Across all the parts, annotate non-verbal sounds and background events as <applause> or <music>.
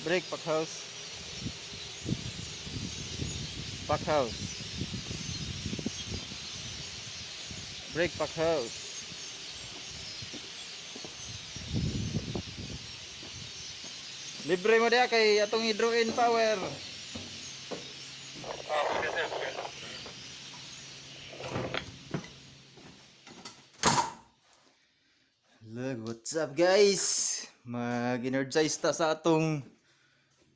Brake pack house. Pack house. Brake pack house. Libre mo dia kay atong hydro in power. Look, what's up guys? Mag-energize ta sa atong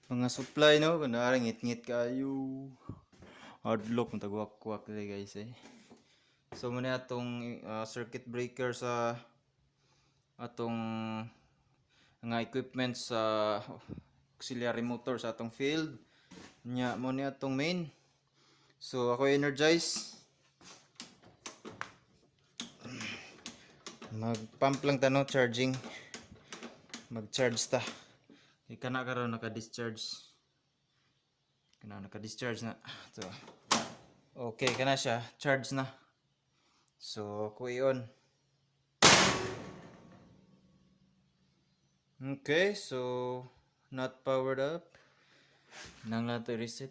mga supply no. Kunwari ngit-ngit kayo. Hardlock kung tagwak-wak dali guys eh. So muna atong uh, circuit breaker sa atong mga equipment sa auxiliary motor sa atong field. Nya mo atong main. So ako energize. Mag-pump lang ta no charging. Mag-charge ta. Kay kana karon naka-discharge. Kana naka-discharge na. <sighs> So Okay kana siya, charge na. So ko i-on. Okay, so not powered up. Nang lang to reset.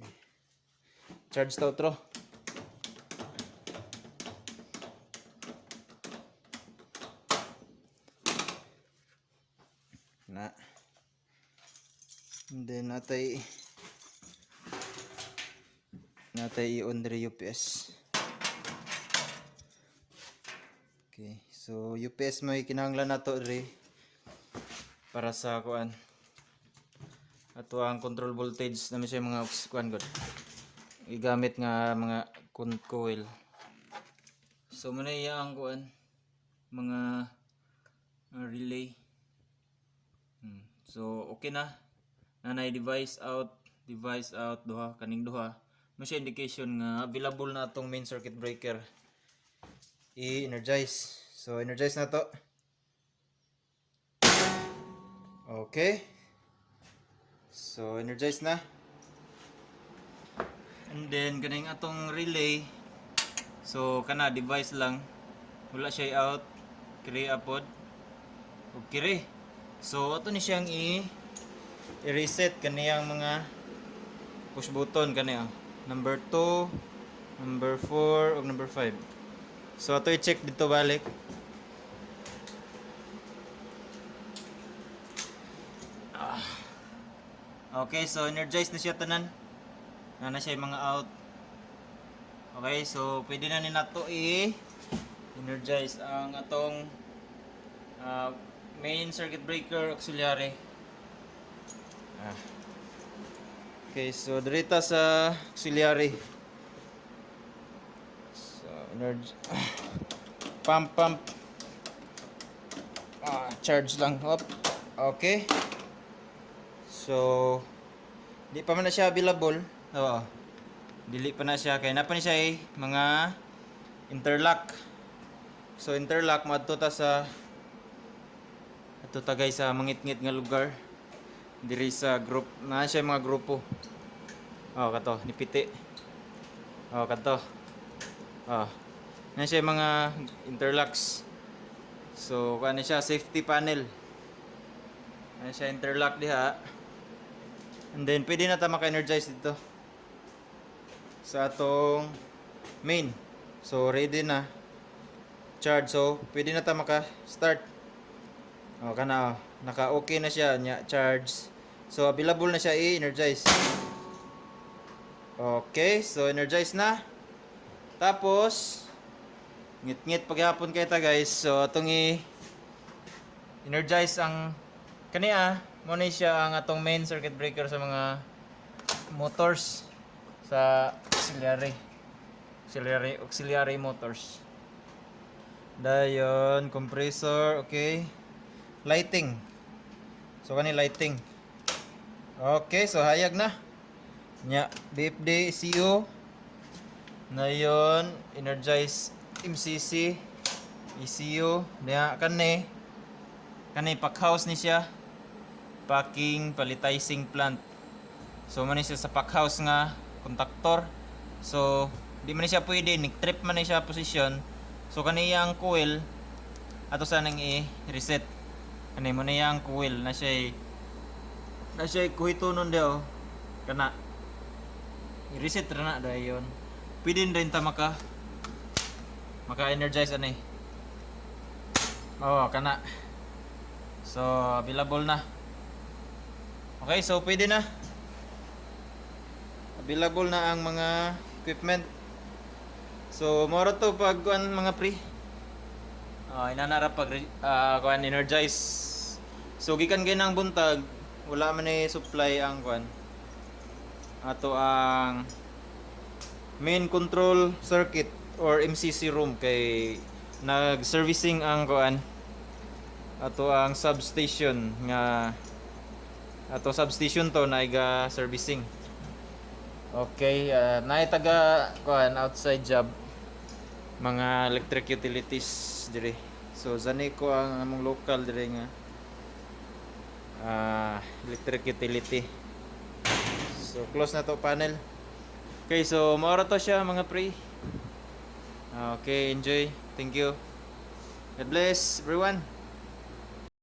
Okay. Charge ta outro. Na. And then natay natay i-on UPS. Okay, so UPS mo kinahanglan nato diri para sa kuan. Ato ang control voltage na siya mga kuan gud. Igamit nga mga coil. So muna iya ang kuan mga uh, relay. Hmm. So okay na. Nanay device out, device out duha kaning duha. Mo siya indication nga available na atong main circuit breaker i-energize. So, energize na to. Okay. So, energize na. And then, ganing atong relay. So, kana device lang. Wala siya out. Kiri apod. O kiri. So, ato ni siyang i- i-reset kaniyang mga push button kaniya. Number 2, number 4, ug number 5. So ato i-check dito balik. Ah. Okay, so energized na siya tanan. Na na siya mga out. Okay, so pwede na ni nato i energize ang atong ah, main circuit breaker auxiliary. Ah. Okay, so dirita sa auxiliary. So, energy. <sighs> pump, pump. Ah, charge lang. Hop. Okay. So, di pa man na siya available. Oo. Dili pa na siya. Kaya na pa ni siya eh, mga interlock. So, interlock, madto ta sa ato ta guys sa mangit-ngit nga lugar. Diri sa group, na siya mga grupo. Oh, kato, nipiti. Oh, kato. Ah. Yan siya mga interlocks. So, ano siya, safety panel. Yan siya, interlock diha. And then, pwede na tayo maka-energize dito. Sa atong main. So, ready na. Charge. So, pwede na tayo maka-start. O, kana, oh. naka-okay na siya. Nya, charge. So, available na siya i-energize. Okay, so energize na. Tapos, ngit-ngit paghapon kayo ta guys. So, atong i energize ang kaniya. Mo na siya ang atong main circuit breaker sa mga motors sa auxiliary. Auxiliary, auxiliary motors. Dayon, compressor, okay. Lighting. So, kani lighting. Okay, so hayag na. Nya, BFD ECU. Na yon energize MCC ECU niya kani kani pack house ni siya. Packing palletizing plant. So man siya sa pack house nga kontaktor so di man siya pwede ni trip man siya position so kaniyang coil ato sa nang i-reset. Ani mo na yang coil na siya na siya kuhito nun daw kana i-reset ra na dayon pwede din ta maka maka-energize ani oh kana so available na. Okay so pwede na. Available na ang mga equipment. So moro to pag kuan mga pre. Ah, inanara pag uh, kuan energize. So gikan kay nang buntag, wala man ni supply ang kuan. Ato ang main control circuit or MCC room kay nag-servicing ang kuan. Ato ang substation nga ato substation to na servicing. Okay, uh, naay taga kuan outside job mga electric utilities dire. So zani ko ang among local dire nga ah electric utility. So close na to panel. Okay, so maura to siya mga pre. Ah, Okay, enjoy. Thank you. God bless everyone.